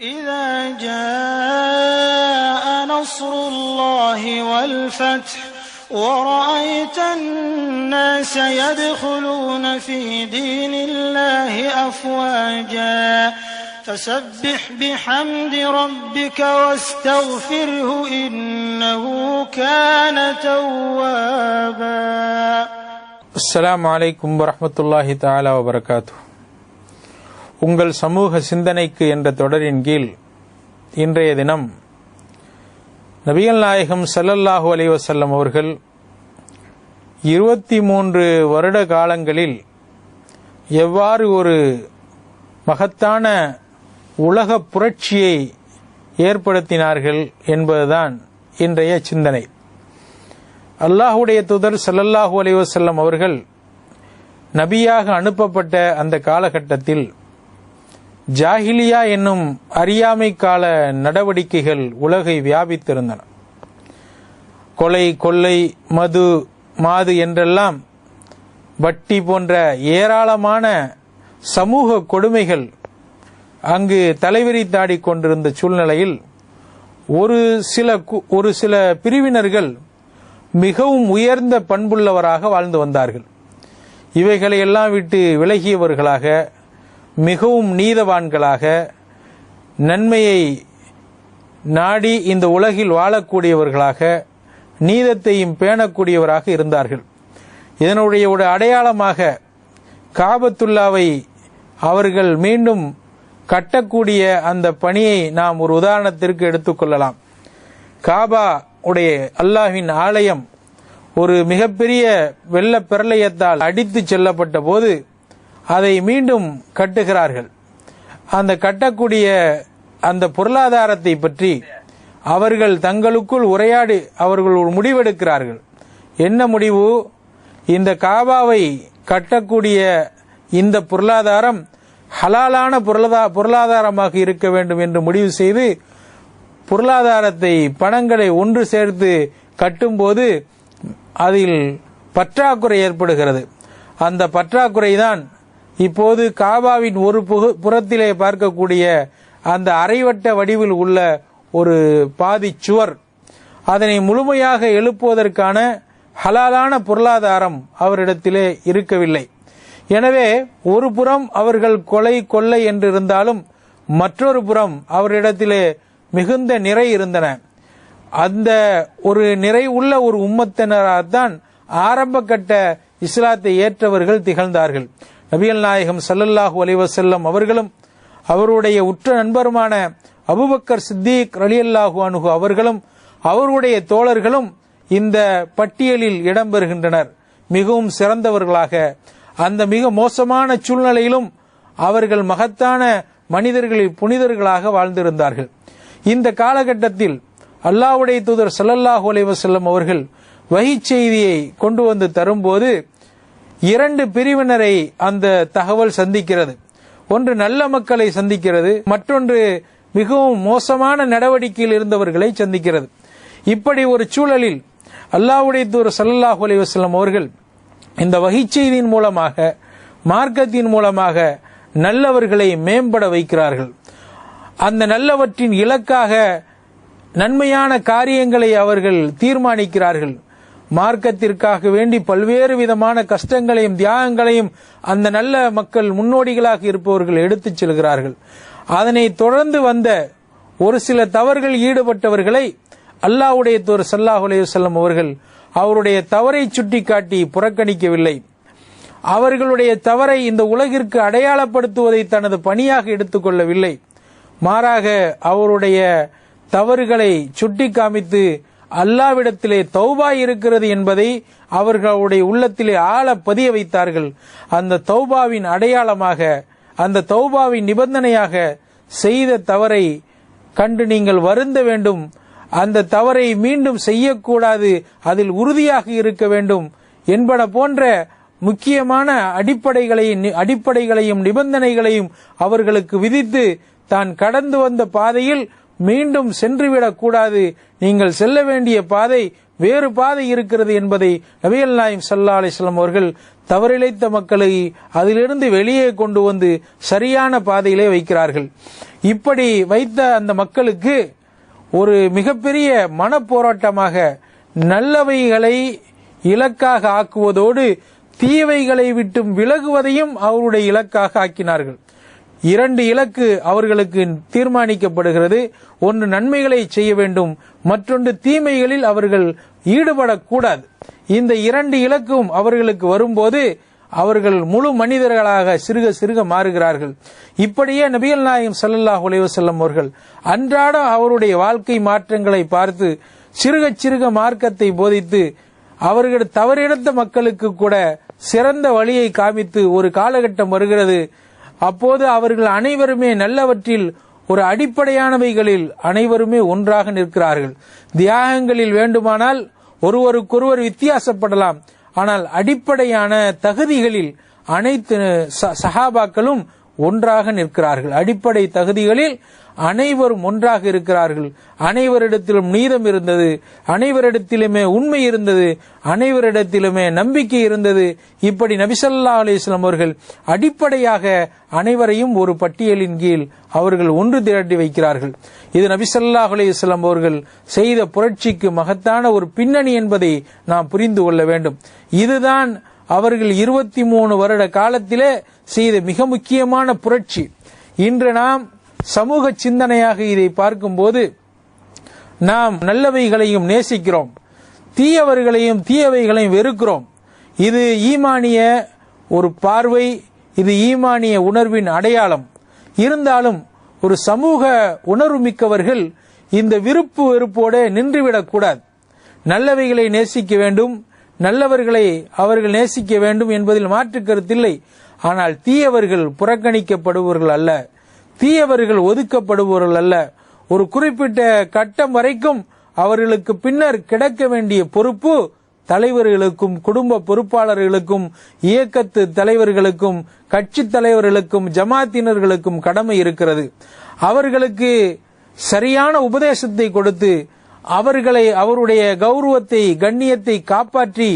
إذا جاء نصر الله والفتح ورأيت الناس يدخلون في دين الله أفواجا فسبح بحمد ربك واستغفره إنه كان توابا. السلام عليكم ورحمة الله تعالى وبركاته. உங்கள் சமூக சிந்தனைக்கு என்ற தொடரின் கீழ் இன்றைய தினம் நபிகள் நாயகம் செல்லல்லாஹு அலைஹி அவர்கள் இருபத்தி மூன்று வருட காலங்களில் எவ்வாறு ஒரு மகத்தான உலக புரட்சியை ஏற்படுத்தினார்கள் என்பதுதான் இன்றைய சிந்தனை. அல்லாஹுடைய தூதர் செல்லல்லாஹு அலைஹி அவர்கள் நபியாக அனுப்பப்பட்ட அந்த காலகட்டத்தில் ஜாஹிலியா என்னும் அறியாமை கால நடவடிக்கைகள் உலகை வியாபித்திருந்தன. கொலை கொள்ளை மது மாது என்றெல்லாம் வட்டி போன்ற ஏராளமான சமூக கொடுமைகள் அங்கு தலைவிரித்தாடி கொண்டிருந்த சூழ்நிலையில் ஒரு சில கு- ஒரு சில பிரிவினர்கள் மிகவும் உயர்ந்த பண்புள்ளவராக வாழ்ந்து வந்தார்கள். இவைகளை எல்லாம் விட்டு விலகியவர்களாக மிகவும் நீதவான்களாக நன்மையை நாடி இந்த உலகில் வாழக்கூடியவர்களாக நீதத்தையும் பேணக்கூடியவராக இருந்தார்கள். இதனுடைய ஒரு அடையாளமாக காபத்துல்லாவை அவர்கள் மீண்டும் கட்டக்கூடிய அந்த பணியை நாம் ஒரு உதாரணத்திற்கு எடுத்துக்கொள்ளலாம் காபா உடைய அல்லாஹின் ஆலயம் ஒரு மிகப்பெரிய வெள்ள பிரளயத்தால் அடித்து செல்லப்பட்ட போது அதை மீண்டும் கட்டுகிறார்கள். அந்த கட்டக்கூடிய அந்த பொருளாதாரத்தை பற்றி அவர்கள் தங்களுக்குள் உரையாடி அவர்கள் ஒரு முடிவெடுக்கிறார்கள். என்ன முடிவு? இந்த காபாவை கட்டக்கூடிய இந்த பொருளாதாரம் ஹலாலான பொருளாதா- பொருளாதாரமாக இருக்க வேண்டும் என்று முடிவு செய்து பொருளாதாரத்தை பணங்களை ஒன்று சேர்த்து கட்டும்போது அதில் பற்றாக்குறை ஏற்படுகிறது. அந்த பற்றாக்குறை தான் இப்போது காபாவின் ஒரு புகு- புறத்திலே பார்க்கக்கூடிய அந்த அரைவட்ட வடிவில் உள்ள ஒரு பாதி சுவர் அதனை முழுமையாக எழுப்புவதற்கான ஹலாலான பொருளாதாரம் அவரிடத்திலே இருக்கவில்லை. எனவே ஒரு புறம் அவர்கள் கொலை கொள்ளை என்று இருந்தாலும் மற்றொரு புறம் அவரிடத்திலே மிகுந்த நிறை இருந்தன. அந்த ஒரு நிறை உள்ள ஒரு உம்மத்தினராகத்தான் ஆரம்ப கட்ட இஸ்லாத்தை ஏற்றவர்கள் திகழ்ந்தார்கள். நபியல் நாயகம் சல்லல்லாஹூ அலிவசல்லம் அவர்களும் அவருடைய உற்ற நண்பருமான அபுபக்கர் சித்திக் ரலியல்லாஹு அனுகு அவர்களும் அவருடைய தோழர்களும் இந்த பட்டியலில் இடம்பெறுகின்றனர் மிகவும் சிறந்தவர்களாக அந்த மிக மோசமான சூழ்நிலையிலும் அவர்கள் மகத்தான மனிதர்களில் புனிதர்களாக வாழ்ந்திருந்தார்கள். இந்த காலகட்டத்தில் அல்லாவுடைய தூதர் சல்லல்லாஹு அலைவசல்லம் அவர்கள் வஹீச் செய்தியை கொண்டு வந்து தரும்போது இரண்டு பிரிவினரை அந்த தகவல் சந்திக்கிறது. ஒன்று நல்ல மக்களை சந்திக்கிறது மற்றொன்று மிகவும் மோசமான நடவடிக்கையில் இருந்தவர்களை சந்திக்கிறது. இப்படி ஒரு சூழலில் அல்லாவுடைய தூர் சல்லாஹ் அலைஹி அவர்கள் இந்த வஹீச் செய்தியின் மூலமாக மார்க்கத்தின் மூலமாக நல்லவர்களை மேம்பட வைக்கிறார்கள். அந்த நல்லவற்றின் இலக்காக நன்மையான காரியங்களை அவர்கள் தீர்மானிக்கிறார்கள். மார்க்கத்திற்காக வேண்டி பல்வேறு விதமான கஷ்டங்களையும் தியாகங்களையும் அந்த நல்ல மக்கள் முன்னோடிகளாக இருப்பவர்கள் எடுத்துச் செல்கிறார்கள். அதனை தொடர்ந்து வந்த ஒரு சில தவறுகள் ஈடுபட்டவர்களை அல்லாஹ்வுடைய தோர் சல்லாஹ் அலையுசல்லம் அவர்கள் அவருடைய தவறை சுட்டிக்காட்டி புறக்கணிக்கவில்லை. அவர்களுடைய தவறை இந்த உலகிற்கு அடையாளப்படுத்துவதை தனது பணியாக எடுத்துக்கொள்ளவில்லை மாறாக அவருடைய தவறுகளை சுட்டி காமித்து அல்லாவிடத்திலே தௌபா இருக்கிறது என்பதை அவர்களுடைய உள்ளத்திலே ஆழ பதிய வைத்தார்கள். அந்த தௌபாவின் அடையாளமாக அந்த தௌபாவின் நிபந்தனையாக செய்த தவறை கண்டு நீங்கள் வருந்த வேண்டும். அந்த தவறை மீண்டும் செய்யக்கூடாது அதில் உறுதியாக இருக்க வேண்டும் என்பன போன்ற முக்கியமான அடிப்படைகளையும் அடிப்படைகளையும் நிபந்தனைகளையும் அவர்களுக்கு விதித்து தான் கடந்து வந்த பாதையில் மீண்டும் சென்றுவிடக் கூடாது. நீங்கள் செல்ல வேண்டிய பாதை வேறு பாதை இருக்கிறது என்பதை நபியல் நாயம் சல்லா அலிஸ்லாம் அவர்கள் தவறிழைத்த மக்களை அதிலிருந்து வெளியே கொண்டு வந்து சரியான பாதையிலே வைக்கிறார்கள். இப்படி வைத்த அந்த மக்களுக்கு ஒரு மிகப்பெரிய மனப்போராட்டமாக நல்லவைகளை இலக்காக ஆக்குவதோடு தீவைகளை விட்டும் விலகுவதையும் அவருடைய இலக்காக ஆக்கினார்கள். இரண்டு இலக்கு அவர்களுக்கு தீர்மானிக்கப்படுகிறது. ஒன்று நன்மைகளை செய்ய வேண்டும் மற்றொன்று தீமைகளில் அவர்கள் ஈடுபடக்கூடாது. இந்த இரண்டு இலக்கும் அவர்களுக்கு வரும்போது அவர்கள் முழு மனிதர்களாக சிறுக சிறுக மாறுகிறார்கள். இப்படியே நபிகள் நாயகம் சல்லல்லாஹ் உலைவசல்லம் அவர்கள் அன்றாடம் அவருடைய வாழ்க்கை மாற்றங்களை பார்த்து சிறுக சிறுக மார்க்கத்தை போதித்து அவர்கள் தவறிழந்த மக்களுக்கு கூட சிறந்த வழியை காமித்து ஒரு காலகட்டம் வருகிறது. அப்போது அவர்கள் அனைவருமே நல்லவற்றில் ஒரு அடிப்படையானவைகளில் அனைவருமே ஒன்றாக நிற்கிறார்கள். தியாகங்களில் வேண்டுமானால் ஒருவருக்கொருவர் வித்தியாசப்படலாம். ஆனால் அடிப்படையான தகுதிகளில் அனைத்து சஹாபாக்களும் ஒன்றாக நிற்கிறார்கள். அடிப்படை தகுதிகளில் அனைவரும் ஒன்றாக இருக்கிறார்கள். அனைவரிடத்திலும் நீதம் இருந்தது. அனைவரிடத்திலுமே உண்மை இருந்தது. அனைவரிடத்திலுமே நம்பிக்கை இருந்தது. இப்படி நபிசல்லா அலிஸ்லாம் அவர்கள் அடிப்படையாக அனைவரையும் ஒரு பட்டியலின் கீழ் அவர்கள் ஒன்று திரட்டி வைக்கிறார்கள். இது நபிசல்லா அலிஸ்லாம் அவர்கள் செய்த புரட்சிக்கு மகத்தான ஒரு பின்னணி என்பதை நாம் புரிந்து கொள்ள வேண்டும். இதுதான் அவர்கள் இருபத்தி மூணு வருட காலத்திலே செய்த மிக முக்கியமான புரட்சி. இன்று நாம் சமூக சிந்தனையாக இதை பார்க்கும்போது நாம் நல்லவைகளையும் நேசிக்கிறோம். தீயவர்களையும் தீயவைகளையும் வெறுக்கிறோம். இது ஈமானிய ஒரு பார்வை இது ஈமானிய உணர்வின் அடையாளம். இருந்தாலும் ஒரு சமூக உணர்வு மிக்கவர்கள் இந்த விருப்பு வெறுப்போடு நின்றுவிடக்கூடாது. நல்லவைகளை நேசிக்க வேண்டும் நல்லவர்களை அவர்கள் நேசிக்க வேண்டும் என்பதில் மாற்று கருத்தில்லை ஆனால் தீயவர்கள் புறக்கணிக்கப்படுபவர்கள் அல்ல. தீயவர்கள் ஒதுக்கப்படுபவர்கள் அல்ல. ஒரு குறிப்பிட்ட கட்டம் வரைக்கும் அவர்களுக்கு பின்னர் கிடைக்க வேண்டிய பொறுப்பு தலைவர்களுக்கும் குடும்ப பொறுப்பாளர்களுக்கும் இயக்கத்து தலைவர்களுக்கும் கட்சி தலைவர்களுக்கும் ஜமாத்தினர்களுக்கும் கடமை இருக்கிறது. அவர்களுக்கு சரியான உபதேசத்தை கொடுத்து அவர்களை அவருடைய கௌரவத்தை கண்ணியத்தை காப்பாற்றி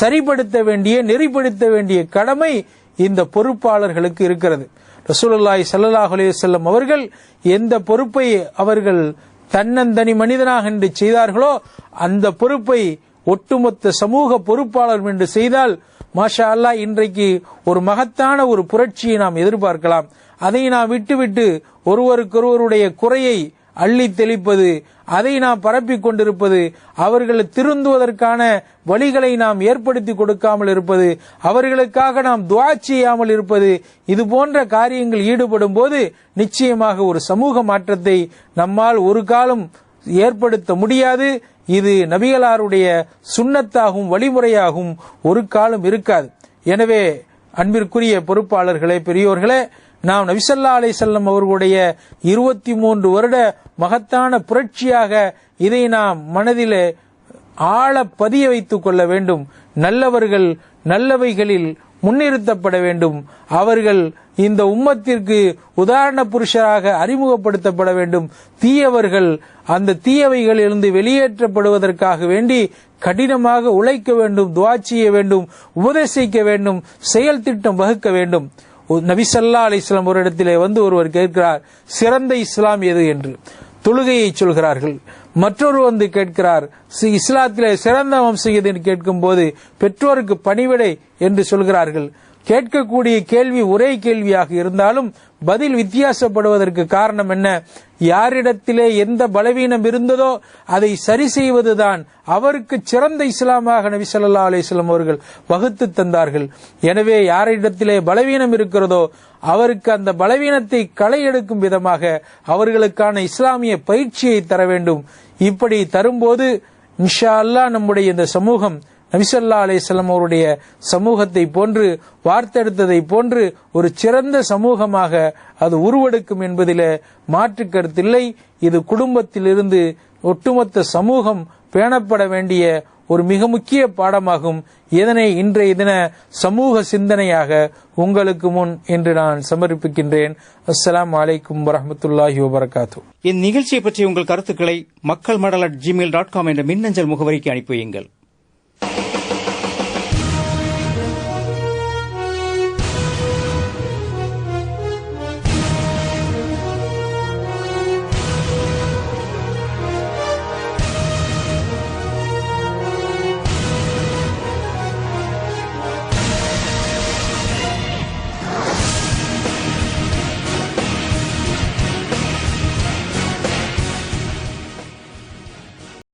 சரிப்படுத்த வேண்டிய நெறிப்படுத்த வேண்டிய கடமை இந்த பொறுப்பாளர்களுக்கு இருக்கிறது. ரசூலுல்லாய் சல்லாஹ் அலையம் அவர்கள் எந்த பொறுப்பை அவர்கள் தன்னந்தனி மனிதனாக என்று செய்தார்களோ அந்த பொறுப்பை ஒட்டுமொத்த சமூக பொறுப்பாளர் என்று செய்தால் மாஷா அல்லா இன்றைக்கு ஒரு மகத்தான ஒரு புரட்சியை நாம் எதிர்பார்க்கலாம். அதை நாம் விட்டுவிட்டு ஒருவருக்கொருவருடைய குறையை அள்ளி தெளிப்பது அதை நாம் பரப்பிக் கொண்டிருப்பது அவர்கள் திருந்துவதற்கான வழிகளை நாம் ஏற்படுத்தி கொடுக்காமல் இருப்பது அவர்களுக்காக நாம் துவா செய்யாமல் இருப்பது இது போன்ற காரியங்கள் ஈடுபடும் போது நிச்சயமாக ஒரு சமூக மாற்றத்தை நம்மால் ஒரு காலம் ஏற்படுத்த முடியாது. இது நபிகளாருடைய சுண்ணத்தாகவும் வழிமுறையாகவும் ஒரு காலம் இருக்காது. எனவே அன்பிற்குரிய பொறுப்பாளர்களே பெரியோர்களே நாம் நபிசல்லா அலை செல்லம் அவர்களுடைய இருபத்தி மூன்று வருட மகத்தான புரட்சியாக இதை நாம் மனதிலே ஆழ பதிய வைத்துக் கொள்ள வேண்டும். நல்லவர்கள் நல்லவைகளில் முன்னிறுத்தப்பட வேண்டும். அவர்கள் இந்த உம்மத்திற்கு உதாரண புருஷராக அறிமுகப்படுத்தப்பட வேண்டும். தீயவர்கள் அந்த தீயவைகளிலிருந்து வெளியேற்றப்படுவதற்காக வேண்டி கடினமாக உழைக்க வேண்டும் துவா செய்ய வேண்டும் உபதேசிக்க வேண்டும் செயல் திட்டம் வகுக்க வேண்டும். நபிசல்லா அலிஸ்லாம் ஒரு இடத்திலே வந்து ஒருவர் கேட்கிறார் சிறந்த இஸ்லாம் எது? என்று. தொழுகையை சொல்கிறார்கள். மற்றொரு வந்து கேட்கிறார் இஸ்லாத்திலே சிறந்த வம்சம் எது? என்று கேட்கும் போது பெற்றோருக்கு பணிவிடை என்று சொல்கிறார்கள். கேட்கக்கூடிய கேள்வி ஒரே கேள்வியாக இருந்தாலும் பதில் வித்தியாசப்படுவதற்கு காரணம் என்ன? யாரிடத்திலே எந்த பலவீனம் இருந்ததோ அதை சரி செய்வதுதான் அவருக்கு சிறந்த இஸ்லாமாக நபி சொல்லா அலிஸ்லாம் அவர்கள் வகுத்து தந்தார்கள். எனவே யாரிடத்திலே பலவீனம் இருக்கிறதோ அவருக்கு அந்த பலவீனத்தை களை எடுக்கும் விதமாக அவர்களுக்கான இஸ்லாமிய பயிற்சியை தர வேண்டும். இப்படி தரும்போது இன்ஷா அல்லா நம்முடைய இந்த சமூகம் நபிசல்லா அலிஸ்லாம் அவருடைய சமூகத்தை போன்று வார்த்தெடுத்ததை போன்று ஒரு சிறந்த சமூகமாக அது உருவெடுக்கும் என்பதில மாற்று கருத்தில்லை இது குடும்பத்திலிருந்து ஒட்டுமொத்த சமூகம் பேணப்பட வேண்டிய ஒரு மிக முக்கிய பாடமாகும். இதனை இன்றைய தின சமூக சிந்தனையாக உங்களுக்கு முன் என்று நான் சமர்ப்பிக்கின்றேன். அஸ்லாம் அலைக்கும் வரமத்துல்லாஹி வபரகாத்து இந்நிகழ்ச்சியை பற்றி உங்கள் கருத்துக்களை மக்கள் மடல் அட் ஜிமெயில் டாட் காம் என்ற மின்னஞ்சல் முகவரிக்கு அனுப்பி வையுங்கள்.